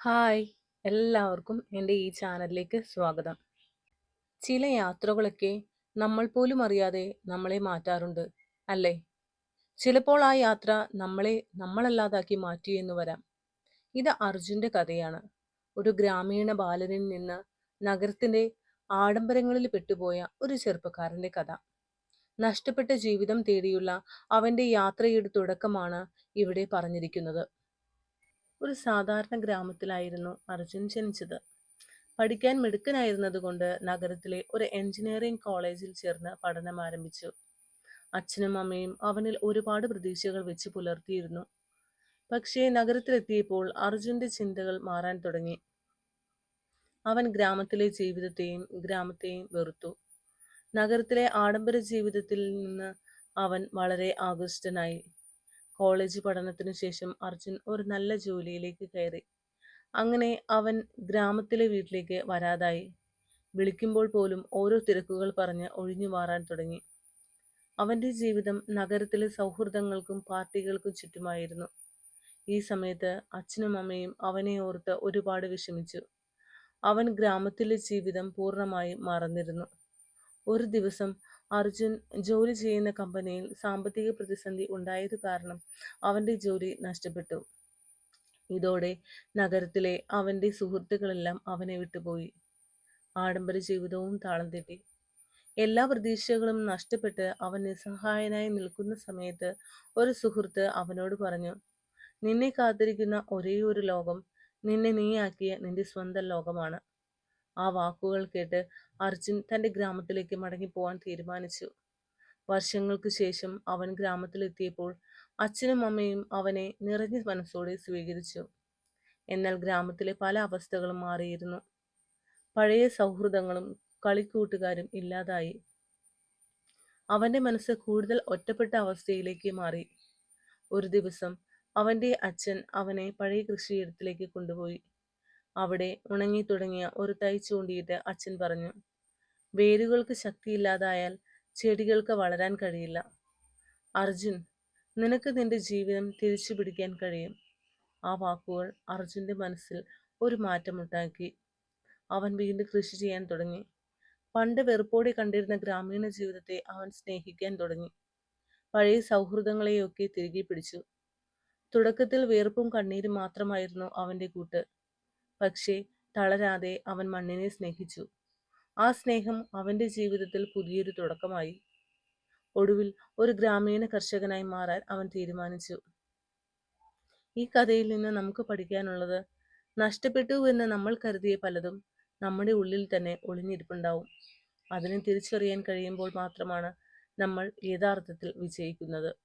Hi. എല്ലാവർക്കും എന്റെ ഈ ചാനലിലേക്ക് സ്വാഗതം. ചില യാത്രകളൊക്കെ നമ്മൾ പോലും അറിയാതെ നമ്മളെ മാറ്റാറുണ്ട് അല്ലേ? ചിലപ്പോൾ ആ യാത്ര നമ്മളെ നമ്മളല്ലാതാക്കി മാറ്റി എന്ന് വരാം. ഇത് അർജുന്റെ കഥയാണ്. ഒരു ഗ്രാമീണ ബാലനിൽ നിന്ന് നഗരത്തിന്റെ ആഡംബരങ്ങളിൽ പെട്ടുപോയ ഒരു ചെറുപ്പക്കാരന്റെ കഥ. നഷ്ടപ്പെട്ട ജീവിതം തേടിയുള്ള അവന്റെ യാത്രയുടെ തുടക്കമാണ് ഇവിടെ പറഞ്ഞിരിക്കുന്നത്. ഒരു സാധാരണ ഗ്രാമത്തിലായിരുന്നു അർജുൻ ജനിച്ചത്. പഠിക്കാൻ മിടുക്കനായിരുന്നതുകൊണ്ട് നഗരത്തിലെ ഒരു എഞ്ചിനീയറിംഗ് കോളേജിൽ ചേർന്ന് പഠനം ആരംഭിച്ചു. അച്ഛനും അമ്മയും അവനിൽ ഒരുപാട് പ്രതീക്ഷകൾ വെച്ച് പുലർത്തിയിരുന്നു. പക്ഷേ നഗരത്തിലെത്തിയപ്പോൾ അർജുന്റെ ചിന്തകൾ മാറാൻ തുടങ്ങി. അവൻ ഗ്രാമത്തിലെ ജീവിതത്തെയും ഗ്രാമത്തെയും വെറുത്തു. നഗരത്തിലെ ആഡംബര ജീവിതത്തിൽ നിന്ന് അവൻ വളരെ ആകൃഷ്ടനായി. കോളേജ് പഠനത്തിനു ശേഷം അർജുൻ ഒരു നല്ല ജോലിയിലേക്ക് കയറി. അങ്ങനെ അവൻ ഗ്രാമത്തിലെ വീട്ടിലേക്ക് വരാതായി. വിളിക്കുമ്പോൾ പോലും ഓരോ തിരക്കുകൾ പറഞ്ഞ് ഒഴിഞ്ഞു മാറാൻ തുടങ്ങി. അവന്റെ ജീവിതം നഗരത്തിലെ സൗഹൃദങ്ങൾക്കും പാർട്ടികൾക്കും ചുറ്റുമായിരുന്നു. ഈ സമയത്ത് അച്ഛനും അമ്മയും അവനെ ഓർത്ത് ഒരുപാട് വിഷമിച്ചു. അവൻ ഗ്രാമത്തിലെ ജീവിതം പൂർണമായും മറന്നിരുന്നു. ഒരു ദിവസം അർജുൻ ജോലി ചെയ്യുന്ന കമ്പനിയിൽ സാമ്പത്തിക പ്രതിസന്ധി ഉണ്ടായത് കാരണം അവന്റെ ജോലി നഷ്ടപ്പെട്ടു. ഇതോടെ നഗരത്തിലെ അവന്റെ സുഹൃത്തുക്കളെല്ലാം അവനെ വിട്ടുപോയി. ആഡംബര ജീവിതവും താളം തെറ്റി. എല്ലാ പ്രതീക്ഷകളും നഷ്ടപ്പെട്ട് അവൻ നിസ്സഹായനായി നിൽക്കുന്ന സമയത്ത് ഒരു സുഹൃത്ത് അവനോട് പറഞ്ഞു നിന്നെ കാത്തിരിക്കുന്ന ഒരേ ഒരു ലോകം നിന്നെ നീയാക്കിയ നിന്റെ സ്വന്തം ലോകമാണ്. ആ വാക്കുകൾ കേട്ട് അർജുൻ തന്റെ ഗ്രാമത്തിലേക്ക് മടങ്ങിപ്പോവാൻ തീരുമാനിച്ചു. വർഷങ്ങൾക്ക് ശേഷം അവൻ ഗ്രാമത്തിലെത്തിയപ്പോൾ അച്ഛനും അമ്മയും അവനെ നിറഞ്ഞ മനസ്സോടെ സ്വീകരിച്ചു. എന്നാൽ ഗ്രാമത്തിലെ പല അവസ്ഥകളും മാറിയിരുന്നു. പഴയ സൗഹൃദങ്ങളും കളിക്കൂട്ടുകാരും ഇല്ലാതായി. അവന്റെ മനസ്സ് കൂടുതൽ ഒറ്റപ്പെട്ട അവസ്ഥയിലേക്ക് മാറി. ഒരു ദിവസം അവന്റെ അച്ഛൻ അവനെ പഴയ കൃഷിയിടത്തിലേക്ക് കൊണ്ടുപോയി. അവിടെ ഉണങ്ങി തുടങ്ങിയ ഒരു തൈ ചൂണ്ടിയിട്ട് അച്ഛൻ പറഞ്ഞു വേരുകൾക്ക് ശക്തിയില്ലാതായാൽ ചെടികൾക്ക് വളരാൻ കഴിയില്ല. അർജുൻ നിനക്ക് നിന്റെ ജീവിതം തിരിച്ചു പിടിക്കാൻ കഴിയും. ആ വാക്കുകൾ അർജുന്റെ മനസ്സിൽ ഒരു മാറ്റമുണ്ടാക്കി. അവൻ വീണ്ടും കൃഷി ചെയ്യാൻ തുടങ്ങി. പണ്ട് വെറുപ്പോടെ കണ്ടിരുന്ന ഗ്രാമീണ ജീവിതത്തെ അവൻ സ്നേഹിക്കാൻ തുടങ്ങി. പഴയ സൗഹൃദങ്ങളെയൊക്കെ തിരികെ പിടിച്ചു. തുടക്കത്തിൽ വെറുപ്പും കണ്ണീരും മാത്രമായിരുന്നു അവന്റെ കൂട്ട്. പക്ഷേ തളരാതെ അവൻ മണ്ണിനെ സ്നേഹിച്ചു. ആ സ്നേഹം അവന്റെ ജീവിതത്തിൽ പുതിയൊരു തുടക്കമായി. ഒടുവിൽ ഒരു ഗ്രാമീണ കർഷകനായി മാറാൻ അവൻ തീരുമാനിച്ചു. ഈ കഥയിൽ നിന്ന് നമുക്ക് പഠിക്കാനുള്ളത് നഷ്ടപ്പെട്ടു എന്ന് നമ്മൾ കരുതിയ പലതും നമ്മുടെ ഉള്ളിൽ തന്നെ ഒളിഞ്ഞിരിപ്പുണ്ടാവും. അതിനെ തിരിച്ചറിയാൻ കഴിയുമ്പോൾ മാത്രമാണ് നമ്മൾ യഥാർത്ഥത്തിൽ വിജയിക്കുന്നത്.